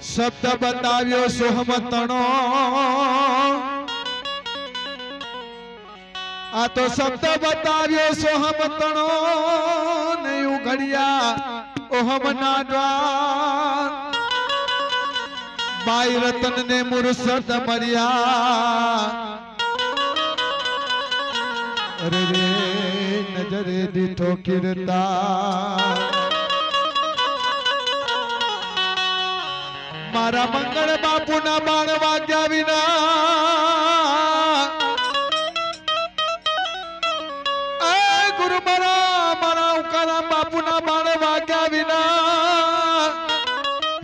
શબ્દ બતાવ્યો સોહમતણો આ તો શબ્દ બતાવ્યો સોહમતણો નહીં ઉઘડ્યા ઓહમના દ્વાર બાઈ રતન ને મુરસદ મર્યા અરે રે નજરે દીઠો કિરતા મારા મંગળ બાપુના બાણ વાગ્યા વિના. ગુરુ મારા મારા ઉકારા બાપુના બાણ વાગ્યા વિના.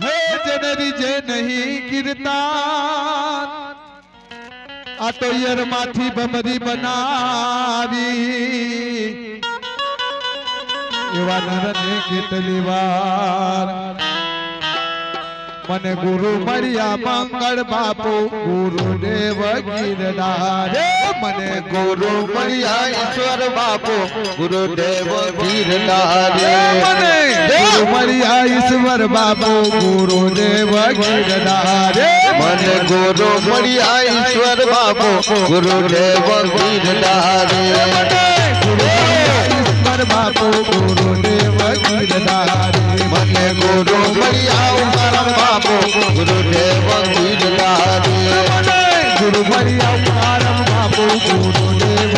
હે જનરી જે નહીં કીર્તા આ તો યરમાંથી બનાવી. એવા નરને કેટલી વાર मन गुरु मरिया मंगल बापू गुरुदेव गिरधार मन गुरु मरिया ईश्वर बापू गुरुदेव गिरधार मन गुरु मरिया ईश्वर बापू गुरुदेव गिरधार मन गुरु मरिया ईश्वर बापू गुरुदेव गिरधार ईश्वर बापू गुरुदेव गिरधार मन गुरु मरिया ગુરુદેવ ગુરલારી ગુરુ મરિયા પારમ બાપુ ગુરુદેવ